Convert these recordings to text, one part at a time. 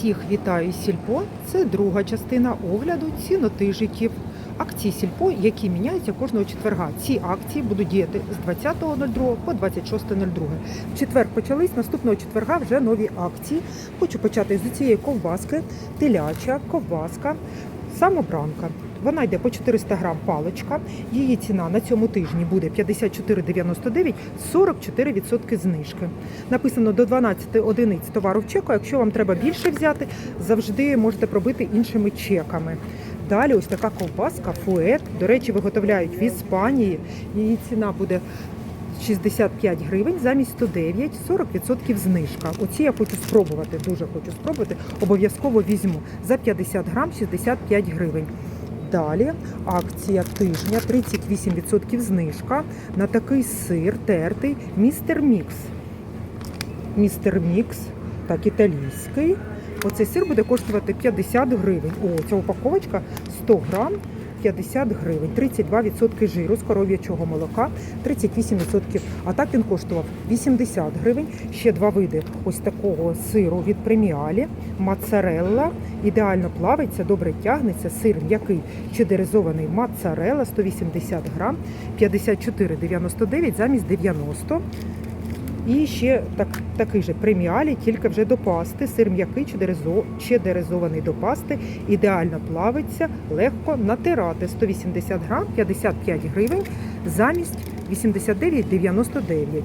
Всіх вітаю Сільпо. Це друга частина огляду цінотижиків акцій Сільпо, які міняються кожного четверга. Ці акції будуть діяти з 20.02 по 26.02. В четвер почались, наступного четверга вже нові акції. Хочу почати з цієї ковбаски, теляча, ковбаска, самобранка. Вона йде по 400 грам паличка. Її ціна на цьому тижні буде 54,99, 44% знижки. Написано до 12 одиниць товару в чеку. Якщо вам треба більше взяти, завжди можете пробити іншими чеками. Далі ось така ковбаска фует. До речі, виготовляють в Іспанії. Її ціна буде 65 гривень замість 109, 40% знижка. Оці я хочу спробувати, дуже хочу спробувати. Обов'язково візьму за 50 грам 65 гривень. Далі акція тижня 38% знижка на такий сир тертий Містер Мікс. Містер Мікс, так, італійський. Оцей сир буде коштувати 50 гривень. О, ця упаковочка 100 грам 50 гривень, 32% жиру з коров'ячого молока, 38%. А так він коштував 80 гривень. Ще два види ось такого сиру від преміалі, моцарелла. Ідеально плавиться, добре тягнеться. Сир м'який чедеризований моцарелла 180 грам, 54,99 замість 90. І ще так, такий же преміалі, тільки вже до пасти. Сир м'який чедеризо- чедеризований до пасти. Ідеально плавиться, легко натирати. 180 грам, 55 гривень замість 89,99.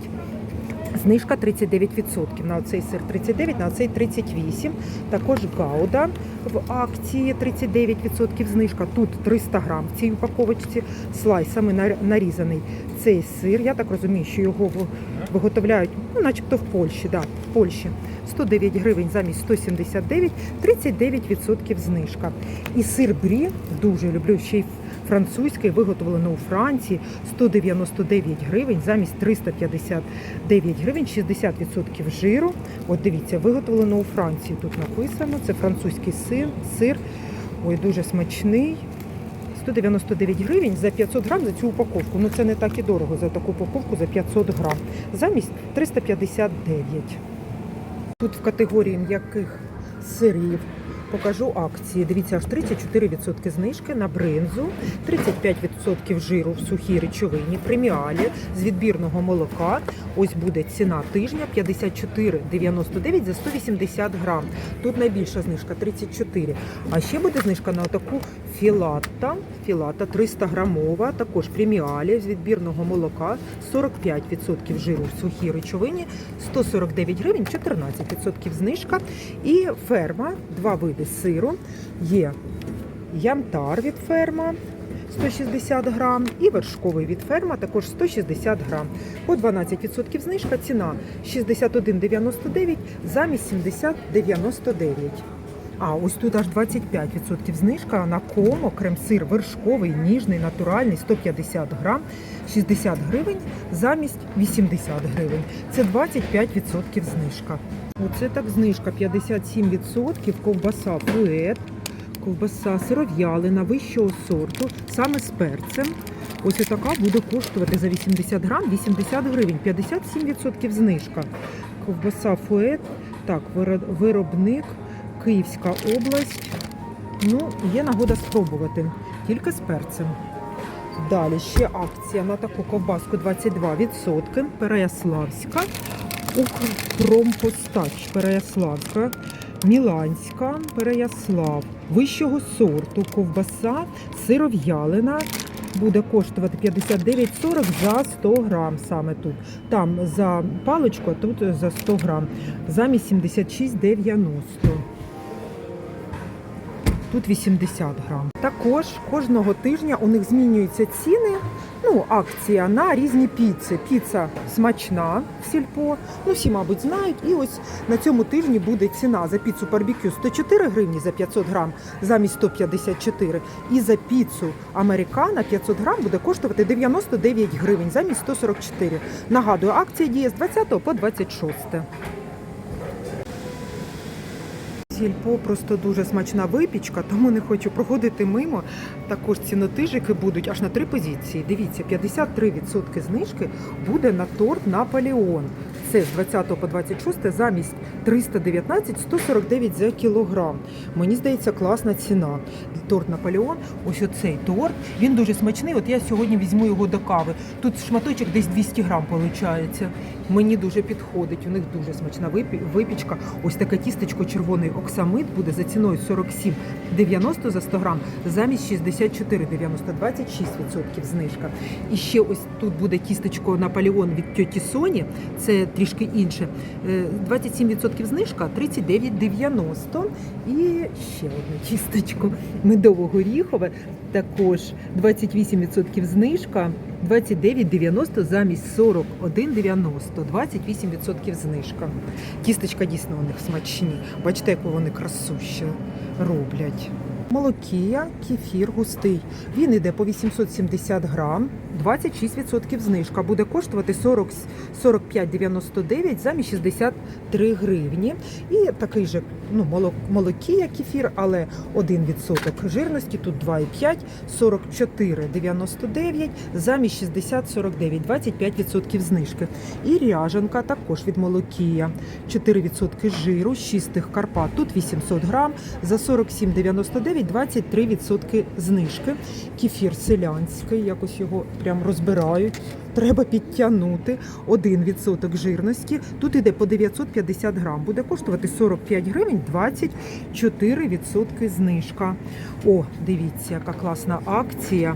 Знижка 39%. На цей сир 39, на цей 38. Також гауда в акції 39% знижка. Тут 300 грам в цій упаковочці. Слайсами нар- нарізаний цей сир. Я так розумію, що його в- виготовляють, ну, начебто в Польщі. Да, в Польщі. 109 гривень замість 179, 39% знижка. І сир брі дуже люблю ще й французький, виготовлено у Франції 199 гривень замість 359 гривень, 60% жиру. От дивіться, виготовлено у Франції. Тут написано. Це французький сир, сир. Ой, дуже смачний. 199 гривень за 500 грам за цю упаковку. Ну це не так і дорого за таку упаковку за 500 грам. Замість 359. Тут в категорії м'яких сирів покажу акції. Дивіться, аж 34% знижки на бринзу, 35% жиру в сухій речовині, преміалі з відбірного молока. Ось буде ціна тижня 54,99 за 180 грам. Тут найбільша знижка 34. А ще буде знижка на таку філатта. Філата 300 грамова, також преміалі з відбірного молока, 45% жиру в сухій речовині, 149 гривень, 14% знижка. І ферма, два види сиру. Є ямтар від ферма. 160 грам і вершковий від ферма також 160 грам. По 12% знижка ціна 61,99 замість 70,99. А ось тут аж 25% знижка на комо, крем-сир вершковий, ніжний, натуральний, 150 грам, 60 гривень замість 80 гривень. Це 25% знижка. Оце так знижка 57% ковбаса фует, ковбаса сиров'ялина вищого сорту, саме з перцем. Ось така буде коштувати за 80 грам 80 гривень, 57% знижка. Ковбаса фует, так, виро- виробник, Київська область. Ну, є нагода спробувати, тільки з перцем. Далі ще акція на таку ковбаску. 22%, Переяславська, Укрпромпостач, Переяславська, Міланська, Переяслав, вищого сорту, ковбаса, сиров'ялина, буде коштувати 59,40 за 100 грам саме тут. Там за паличку, а тут за 100 грам, замість 76,90. Тут 80 грам. Також кожного тижня у них змінюються ціни. Ну, акція на різні піци. Піца смачна в сільпо. Ну, всі, мабуть, знають. І ось на цьому тижні буде ціна за піцу барбекю 104 гривні за 500 грам замість 154. І за піцу американа 500 грам буде коштувати 99 гривень замість 144. Нагадую, акція діє з 20 по 26. Сільпо просто дуже смачна випічка, тому не хочу проходити мимо. Також цінотижики будуть аж на три позиції. Дивіться, 53% знижки буде на торт Наполеон. Це з 20 по 26 замість 319 149 за кілограм. Мені здається, класна ціна. Торт Наполеон, ось оцей торт. Він дуже смачний. От я сьогодні візьму його до кави. Тут шматочок десь 200 грам виходить. Мені дуже підходить. У них дуже смачна випічка. Ось таке тістечко червоний оксамит буде за ціною 47,90 за 100 грам, замість 64,90, 26% знижка. І ще ось тут буде тістечко Наполеон від тьоті Соні. Це трішки інше. Е, 27% знижка, 39,90. І ще одне тістечко медово-горіхове. Також 28% знижка, 29,90 замість 41,90, 28% знижка. Кісточка дійсно у них смачні. Бачите, яку вони красуще роблять. Молокія, кефір густий. Він іде по 870 грам, 26% знижка. Буде коштувати 40, 45,99 замість 63 гривні. І такий же ну, молокія кефір, але 1% жирності, тут 2,5, 44,99 замість 60,49, 25% знижки. І ряжанка також від молокія. 4% жиру, з Карпат. Тут 800 грам, за 47,99, 23% знижки. Кефір селянський, якось його прям розбирають. Треба підтягнути 1% жирності. Тут іде по 950 грам. Буде коштувати 45 гривень, 24% знижка. О, дивіться, яка класна акція.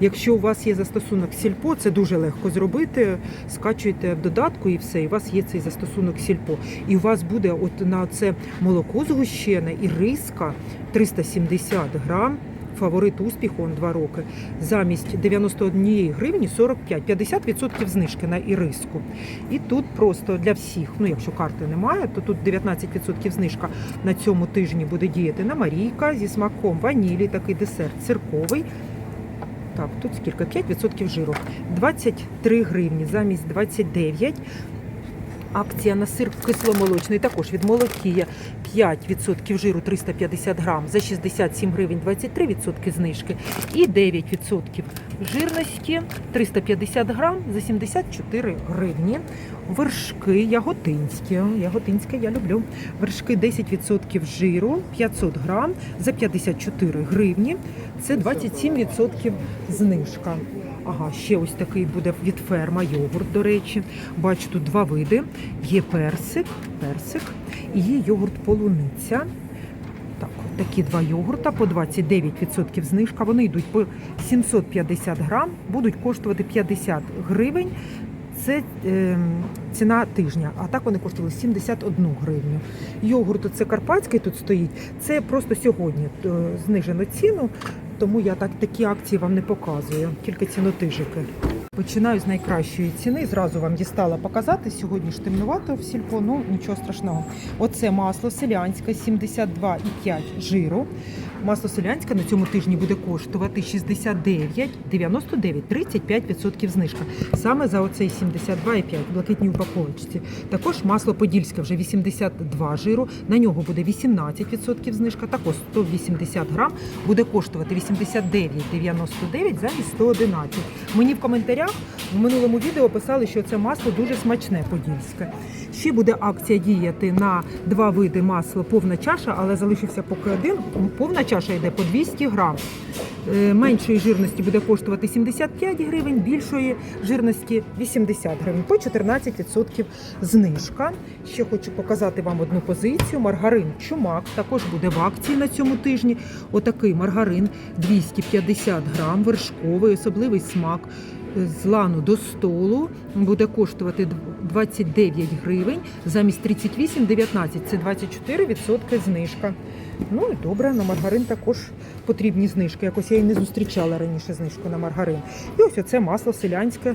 Якщо у вас є застосунок Сільпо, це дуже легко зробити. Скачуєте в додатку і все, і у вас є цей застосунок Сільпо. І у вас буде от на це молоко згущене і риска 370 грам. Фаворит успіху он 2 роки. Замість 91 гривні 45, 50% знижки на іриску. І тут просто для всіх, ну якщо карти немає, то тут 19% знижка на цьому тижні буде діяти на Марійка зі смаком ванілі, такий десерт цирковий. Так, тут скільки? 5% жиру. 23 гривні замість 29. Акція на сир кисломолочний також від молокія 5% жиру 350 грам за 67 гривень 23% знижки і 9% жирності 350 грам за 74 гривні. Вершки яготинські. Яготинське я люблю. Вершки 10% жиру 500 грам за 54 гривні. Це 27% знижка. Ага, ще ось такий буде від ферма йогурт, до речі. Бачу, тут два види. Є персик, персик і є йогурт полуниця. Так, такі два йогурта по 29% знижка. Вони йдуть по 750 грам, будуть коштувати 50 гривень. Це е, ціна тижня, а так вони коштували 71 гривню. Йогурт це карпатський тут стоїть. Це просто сьогодні е, знижено ціну, тому я так такі акції вам не показую, тільки цінотижики. Починаю з найкращої ціни. Зразу вам дістала показати. Сьогодні ж темнувато в сільпо, ну нічого страшного. Оце масло селянське 72,5 жиру. Масло селянське на цьому тижні буде коштувати 69,99, 35% знижка. Саме за оцей 72,5 в блакитній упаковочці. Також масло подільське вже 82 жиру, на нього буде 18% знижка. Також 180 грам буде коштувати 89,99 замість 111. Мені в коментарях в минулому відео писали, що це масло дуже смачне подільське. Ще буде акція діяти на два види масла повна чаша, але залишився поки один. Повна чаша йде по 200 грам. Е, Меншої жирності буде коштувати 75 гривень, більшої жирності 80 гривень, по 14% знижка. Ще хочу показати вам одну позицію. Маргарин чумак також буде в акції на цьому тижні. Отакий маргарин 250 грам, вершковий, особливий смак. З лану до столу буде коштувати 29 гривень замість 38,19. Це 24% знижка. Ну і добре, на маргарин також потрібні знижки. Якось я і не зустрічала раніше знижку на маргарин. І ось оце масло селянське.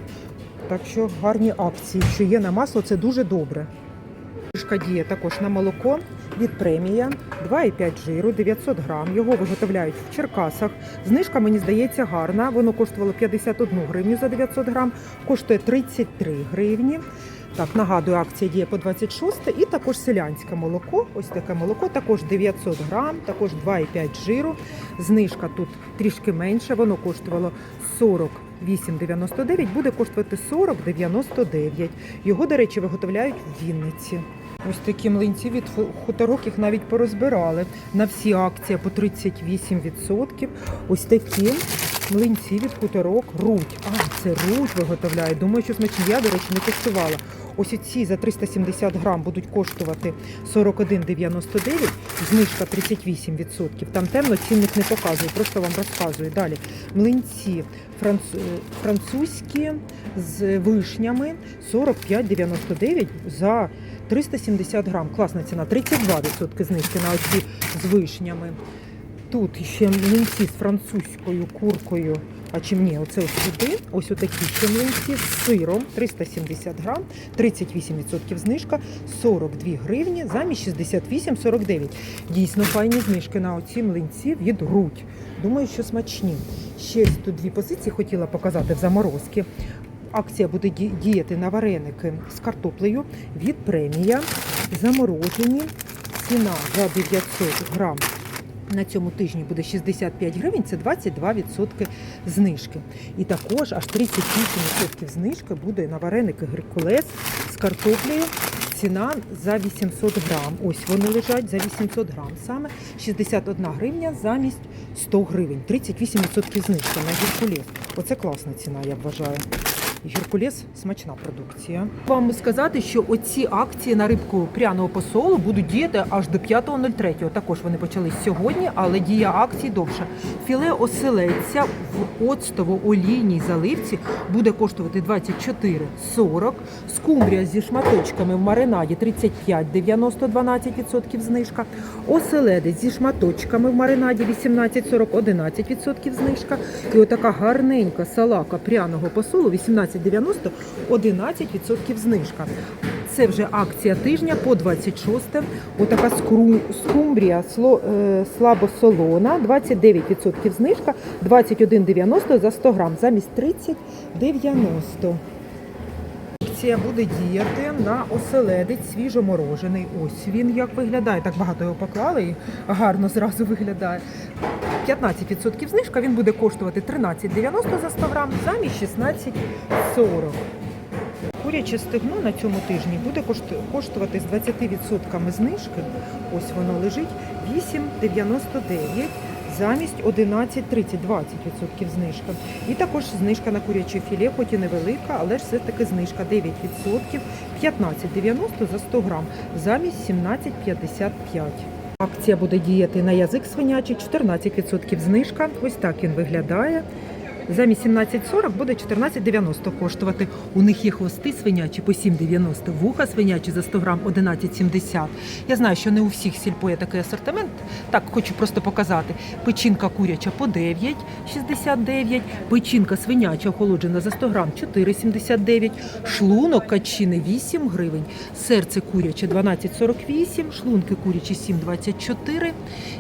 Так що гарні акції, що є на масло, це дуже добре. Знижка діє також на молоко від премія 2,5 жиру, 900 грам. Його виготовляють в Черкасах. Знижка, мені здається, гарна. Воно коштувало 51 гривню за 900 грам, коштує 33 гривні. Так, нагадую, акція діє по 26 і також селянське молоко. Ось таке молоко, також 900 грам, також 2,5 жиру. Знижка тут трішки менше, воно коштувало 48,99, буде коштувати 40,99. Його, до речі, виготовляють в Вінниці. Ось такі млинці від хуторок їх навіть порозбирали. На всі акції по 38%. Ось такі млинці від хуторок руть. А, це руть виготовляє. Думаю, що смачні. Я, до речі, не тестувала. Ось ці за 370 грам будуть коштувати 41,99, знижка 38%. Там темно, цінник не показую, просто вам розказую. Далі млинці е, французькі з вишнями 45,99 за 370 грам. Класна ціна, 32% знижки на оці з вишнями. Тут ще млинці з французькою куркою. А чим ні, оце ось сюди. Ось отакі ще з сиром 370 грам, 38% знижка, 42 гривні замість 68,49. Дійсно файні знижки на оці млинці від Руть. Думаю, що смачні. Ще тут дві позиції хотіла показати в заморозки. Акція буде діяти на вареники з картоплею від премія. Заморожені. Ціна за 900 грам на цьому тижні буде 65 гривень, це 22% знижки. І також аж 38% знижки буде на вареники Геркулес з картоплею. Ціна за 800 грам. Ось вони лежать за 800 грам. Саме 61 гривня замість 100 гривень. 38% знижка на Геркулес. Оце класна ціна, я вважаю. Геркулес смачна продукція. Вам сказати, що оці акції на рибку пряного посолу будуть діяти аж до 5.03. Також вони почались сьогодні, але дія акції довша. Філе оселедця в оцтово-олійній заливці буде коштувати 24,40. Скумбрія зі шматочками в маринаді 35,90 12% знижка. Оселедець зі шматочками в маринаді 18,40 11% знижка. І отака гарненька салака пряного посолу 18,90 11% знижка. Це вже акція тижня по 26. Отака скумбрія е, слабосолона, 29% знижка, 21,90 за 100 грам, замість 30,90. Акція буде діяти на оселедець свіжоморожений. Ось він як виглядає. Так багато його поклали і гарно зразу виглядає. 15% знижка, він буде коштувати 13,90 за 100 грам, замість 16,40. Куряче стегно на цьому тижні буде коштувати з 20% знижки. Ось воно лежить 8,99 замість 11,30, 20% знижка. І також знижка на куряче філе, хоч і невелика, але ж все-таки знижка 9%, 15,90 за 100 грам замість 17,55. Акція буде діяти на язик свинячий, 14% знижка. Ось так він виглядає. Замість 17,40 буде 14,90 коштувати. У них є хвости свинячі по 7,90, вуха свинячі за 100 грам 11,70. Я знаю, що не у всіх сільпо є такий асортимент. Так, хочу просто показати. Печінка куряча по 9,69, печінка свиняча охолоджена за 100 грам 4,79, шлунок качини 8 гривень, серце куряче 12,48, шлунки курячі 7,24.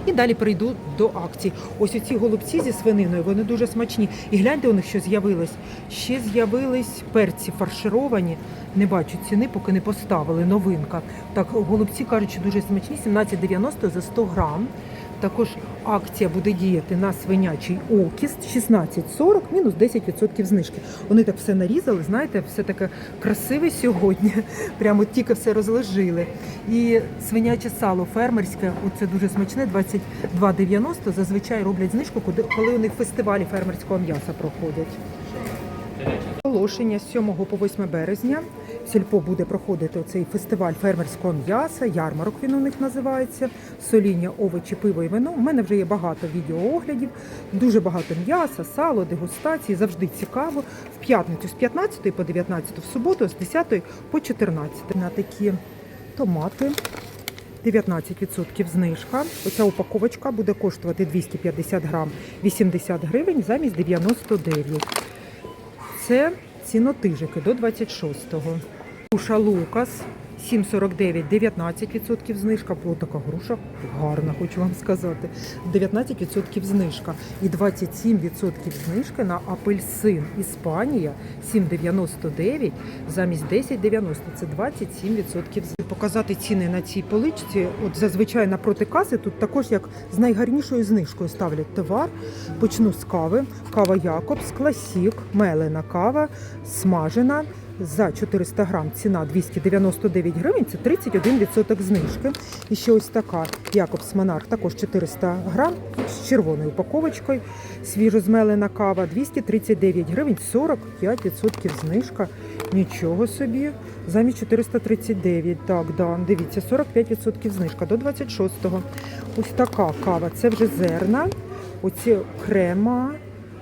І далі перейду до акцій. Ось оці голубці зі свининою, вони дуже смачні. І гляньте у них, що з'явилось. Ще з'явились перці фаршировані. Не бачу ціни, поки не поставили. Новинка. Так, голубці кажуть, що дуже смачні, 17,90 за 100 грам. Також акція буде діяти на свинячий окіст 16,40, мінус 10% знижки. Вони так все нарізали, знаєте, все таке красиве сьогодні. Прямо тільки все розложили. І свиняче сало фермерське, оце дуже смачне, 22,90. Зазвичай роблять знижку, коли- у них фестивалі фермерського м'яса проходять. Оголошення з 7 по 8 березня Сільпо буде проходити цей фестиваль фермерського м'яса, ярмарок він у них називається, соління, овочі, пиво і вино. У мене вже є багато відеооглядів, дуже багато м'яса, сало, дегустації, завжди цікаво. В п'ятницю з 15 по 19, в суботу з 10 по 14. На такі томати 19% знижка. Оця упаковочка буде коштувати 250 грам 80 гривень замість 99. Це цінотижики до 26-го. Уша Лукас 7,49 19% знижка. О, така груша гарна, хочу вам сказати. 19% знижка. І 27% знижки на апельсин Іспанія 7,99 замість 10,90. Це 27% Показати ціни на цій поличці. От зазвичай напроти каси тут також як з найгарнішою знижкою ставлять товар. Почну з кави. Кава Якобс, класік, мелена кава, смажена. За 400 грам ціна 299 гривень, це 31% знижки. І ще ось така Якобс Монарх, також 400 грам з червоною упаковочкою. Свіжозмелена кава 239 гривень, 45% знижка. Нічого собі. Замість 439. Так, да, дивіться, 45% знижка до 26-го. Ось така кава. Це вже зерна. Оці крема,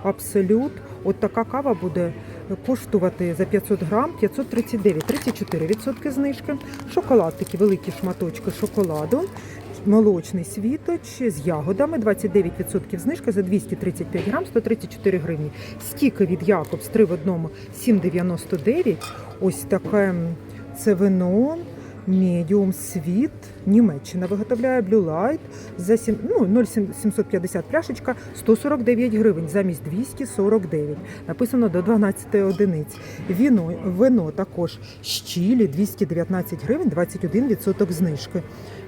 абсолют. От така кава буде коштувати за 500 грам 539, 34% знижки. Шоколад, такі великі шматочки шоколаду. Молочний світоч з ягодами, 29% знижка за 235 грам, 134 гривні. Стіки від Якобс 3 в одному 7,99. Ось таке це вино. Медіум світ, Німеччина виготовляє Blue Light за 7, ну, 0,750 пляшечка 149 гривень замість 249. Написано до 12 одиниць. Віно, вино також щілі 219 гривень, 21% знижки.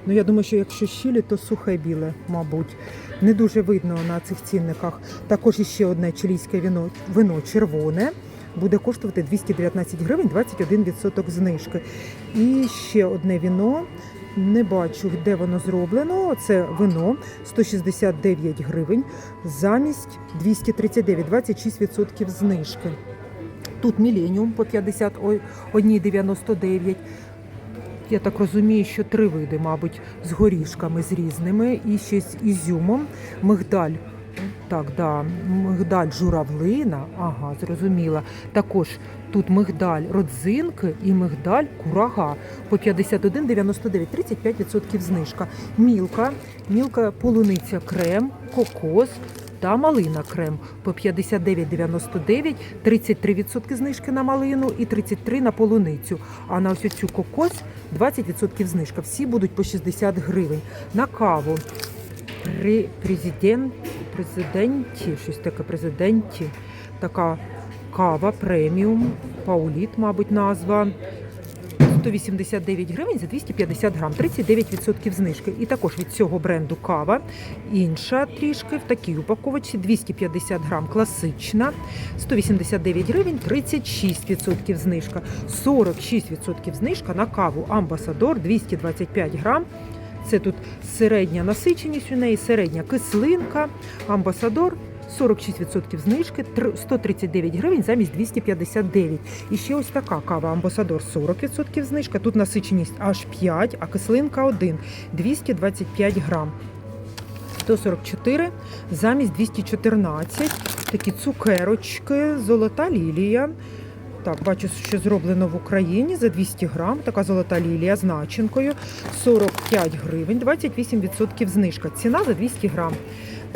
Ну я думаю, що якщо щілі, то сухе біле, мабуть. Не дуже видно на цих цінниках. Також іще одне чилійське вино, вино червоне буде коштувати 219 гривень, 21% знижки. І ще одне віно. Не бачу, де воно зроблено. Це вино 169 гривень замість 239, 26% знижки. Тут міленіум по 51,99. Я так розумію, що три види, мабуть, з горішками з різними, і ще з ізюмом, мигдаль. Так, да, мигдаль журавлина, ага, зрозуміла. Також тут мигдаль родзинки і мигдаль курага по 51,99, 35% знижка. Мілка, мілка полуниця крем, кокос та малина крем по 59,99, 33% знижки на малину і 33% на полуницю. А на ось цю кокос 20% знижка. Всі будуть по 60 гривень. На каву При президент, президенті, щось таке президенті. Така кава преміум, пауліт, мабуть, назва. 189 гривень за 250 грам, 39% знижки. І також від цього бренду кава. Інша трішки в такій упаковочці 250 грам класична, 189 гривень, 36% знижка, 46% знижка на каву Амбасадор 225 грам. Це тут середня насиченість у неї, середня кислинка, амбасадор. 46% знижки, 139 гривень замість 259. І ще ось така кава Амбасадор 40% знижка. Тут насиченість аж 5, а кислинка 1, 225 грам. 144 замість 214. Такі цукерочки, золота лілія. Так, бачу, що зроблено в Україні за 200 грам. Така золота лілія з начинкою. 45 гривень, 28% знижка. Ціна за 200 грам.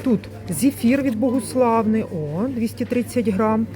Тут зефір від Богуславни, о, 230 грам.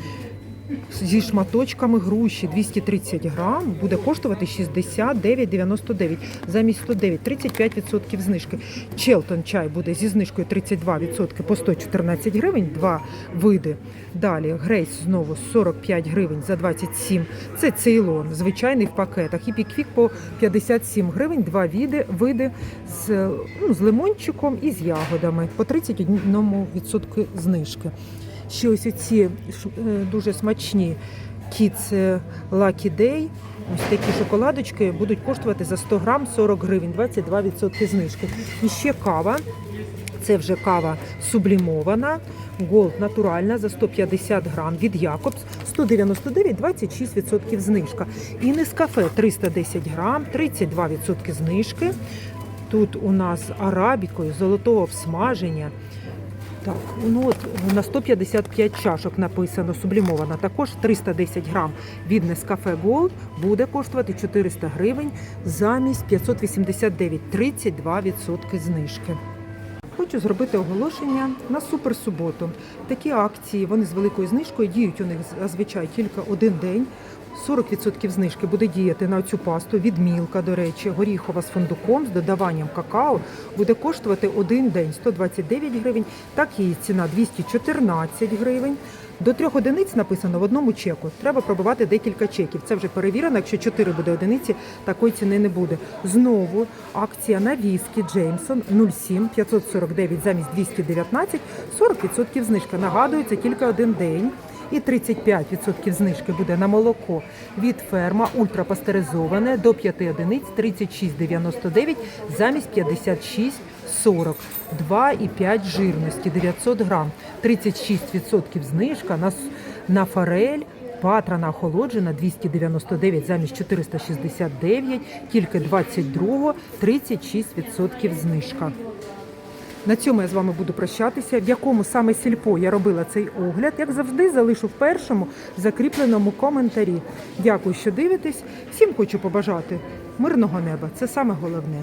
Зі шматочками груші 230 грам буде коштувати 69,99 замість 109, 35% знижки. Челтон чай буде зі знижкою 32% по 114 гривень, два види. Далі Грейс знову 45 гривень за 27. Це цейлон, звичайний в пакетах. І піквік по 57 гривень, два види, види з, ну, з лимончиком і з ягодами по 31% знижки. Ще ось ці е, дуже смачні Kids е, Lucky Day. Ось такі шоколадочки будуть коштувати за 100 грам 40 гривень, 22% знижки. І ще кава. Це вже кава сублімована, голд натуральна за 150 грам від Якобс, 199, 26% знижка. І Нескафе 310 грам, 32% знижки. Тут у нас арабікою золотого обсмаження. Так, ну от на 155 чашок написано сублімована. Також 310 грам від Nescafe Gold буде коштувати 400 гривень замість 589, 32% знижки. Хочу зробити оголошення на суперсуботу. Такі акції вони з великою знижкою діють у них зазвичай тільки один день. 40% знижки буде діяти на цю пасту Відмілка, до речі, горіхова з фундуком, з додаванням какао буде коштувати один день 129 гривень. Так її ціна 214 гривень. До трьох одиниць написано в одному чеку. Треба пробувати декілька чеків. Це вже перевірено. Якщо 4 буде одиниці, такої ціни не буде. Знову акція на віскі Джеймсон 07 549 замість 219, 40% знижка. Нагадую, це тільки один день. І 35% знижки буде на молоко від ферма ультрапастеризоване до 5 одиниць 36,99 замість 56,40. 2,5 жирності 900 грам. 36% знижка на, на форель. Патрана охолоджена 299 замість 469, тільки 22, 36% знижка. На цьому я з вами буду прощатися. В якому саме сільпо я робила цей огляд, як завжди, залишу в першому закріпленому коментарі. Дякую, що дивитесь. Всім хочу побажати мирного неба. Це саме головне.